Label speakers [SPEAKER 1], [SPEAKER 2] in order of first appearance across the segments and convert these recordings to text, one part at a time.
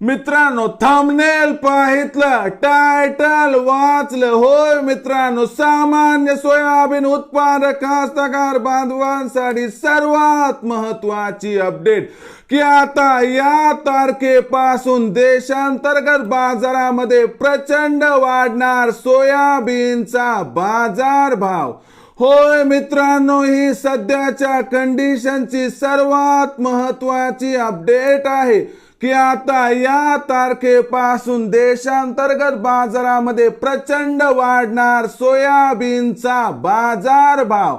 [SPEAKER 1] मित्रांनो thumbnail पाहितलं title वाचलं. होय मित्रांनो सामान्य सोयाबीन उत्पादक कास्तकार बांधवांसाठी सर्वात महत्वाची अपडेट की आता या तारखेपासून देशांतर्गत बाजारामध्ये प्रचंड वाढणार सोयाबीनचा बाजार भाव होय मित्रांनो ही सध्याच्या कंडिशनची सर्वात महत्वाची अपडेट आहे. की आता या तारखेपासून देशांतर्गत बाजारामध्ये प्रचंड वाढणार सोयाबीनचा बाजार भाव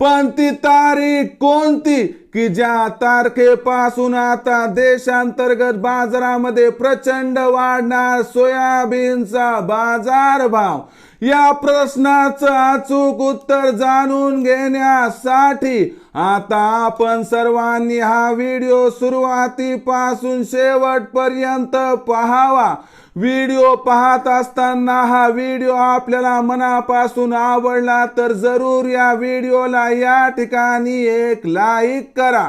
[SPEAKER 1] पण ती तारीख कोणती? की ज्या तारखेपासून आता देशांतर्गत बाजारामध्ये प्रचंड वाढणार सोयाबीनचा बाजार भाव या प्रश्नाचं अचूक उत्तर जाणून घेण्यासाठी आता आपण सर्वांनी हा व्हिडिओ सुरुवातीपासून शेवटपर्यंत पहावा. व्हिडिओ पाहत असताना हा व्हिडिओ आपल्याला मनापासून आवडला तर जरूर या व्हिडिओला या ठिकाणी एक लाईक करा.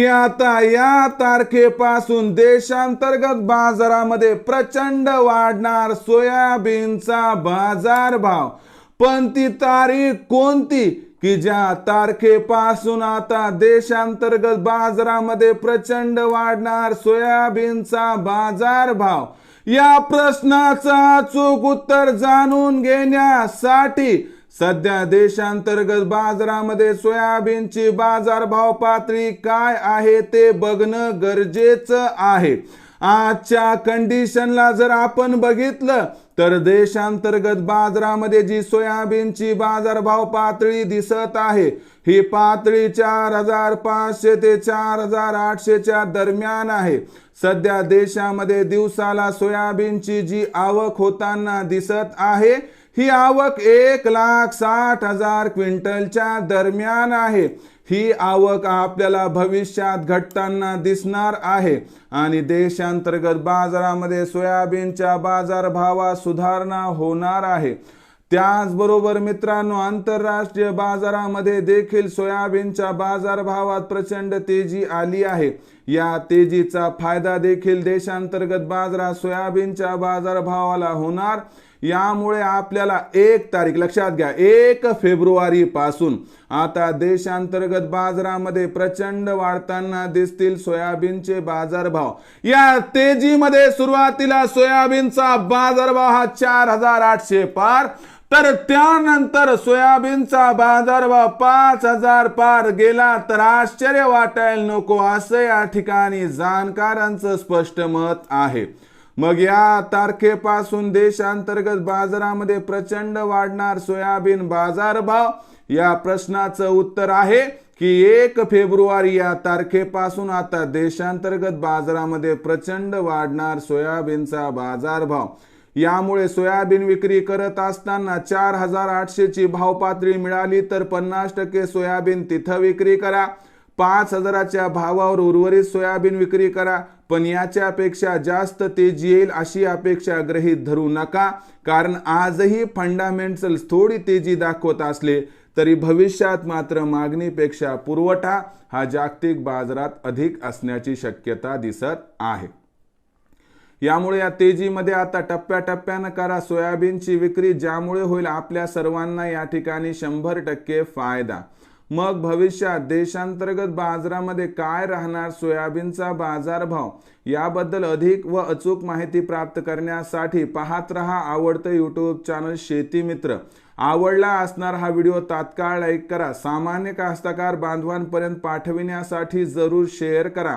[SPEAKER 1] की आता या तारखेपासून देशांतर्गत बाजारामध्ये प्रचंड वाढणार सोयाबीनचा बाजार भाव. पण ती तारीख कोणती? की ज्या तारखेपासून आता देशांतर्गत बाजारामध्ये प्रचंड वाढणार सोयाबीनचा बाजार भाव? या प्रश्नाचं अचूक उत्तर जाणून घेण्यासाठी सध्या देशांतर्गत बाजारामध्ये सोयाबीनची बाजारभाव पातळी काय आहे ते बघणं गरजेचं आहे. आजच्या कंडिशनला जर आपण बघितलं तर देशांतर्गत बाजारामध्ये जी सोयाबीनची बाजारभाव पातळी दिसत आहे ही पातळी चार हजार पाचशे ते चार हजार आठशेच्या दरम्यान आहे. सध्या देशामध्ये दिवसाला सोयाबीनची जी आवक होताना दिसत आहे ही आवक एक लाख साठ हजार क्विंटलच्या दरम्यान आहे. ही आवक आपल्याला भविष्यात घटताना दिसणार आहे. आणि देशांतर्गत बाजारामध्ये सोयाबीनच्या बाजारभावात सुधारणा होणार आहे. त्याचबरोबर मित्रांनो आंतरराष्ट्रीय बाजारामध्ये देखील सोयाबीनच्या बाजारभावात प्रचंड तेजी आली आहे. या तेजीचा फायदा देखील देशांतर्गत बाजारात सोयाबीनच्या बाजारभावाला होणार. यामुळे आपल्याला एक तारीख लक्षात घ्या एक फेब्रुवारी पासून. आता देशांतर्गत बाजारामध्ये प्रचंड वाढताना दिसतील सोयाबीनचे बाजारभाव. या तेजीमध्ये सुरुवातीला सोयाबीनचा बाजारभाव हा चार हजार आठशे पार. तर त्यानंतर सोयाबीनचा बाजारभाव पाच हजार पार गेला तर आश्चर्य वाटायला नको असं या ठिकाणी जाणकारांचं स्पष्ट मत आहे. मग या तारखेपासून देशांतर्गत बाजारामध्ये प्रचंड वाढणार सोयाबीन बाजारभाव या प्रश्नाचं उत्तर आहे की एक फेब्रुवारी या तारखेपासून आता देशांतर्गत बाजारामध्ये प्रचंड वाढणार सोयाबीनचा बाजारभाव. यामुळे सोयाबीन विक्री करत असताना चार हजार आठशेची भाव पातळी मिळाली तर पन्नास टक्के सोयाबीन तिथं विक्री करा. पाच हजाराच्या भावावर उर्वरित सोयाबीन विक्री करा पण याच्यापेक्षा जास्त तेजी येईल अशी अपेक्षा गृहीत धरू नका कारण आजही फंडामेंटल्स थोडी तेजी दाखवत असले तरी भविष्यात मात्र मागणीपेक्षा पुरवठा हा जागतिक बाजारात अधिक असण्याची शक्यता दिसत आहे. यामुळे या तेजीमध्ये आता टप्प्याटप्प्यानं करा सोयाबीनची विक्री ज्यामुळे होईल आपल्या सर्वांना या ठिकाणी शंभर टक्के फायदा. मग भविष्यात देशांतर्गत बाजारामध्ये काय राहणार सोयाबीनचा बाजारभाव? याबद्दल अधिक व अचूक माहिती प्राप्त करण्यासाठी पाहत रहा आवडतं यूट्यूब चॅनल शेती मित्र. आवडला असणार हा व्हिडिओ तात्काळ लाईक करा. सामान्य कास्तकार बांधवांपर्यंत पाठविण्यासाठी जरूर शेअर करा.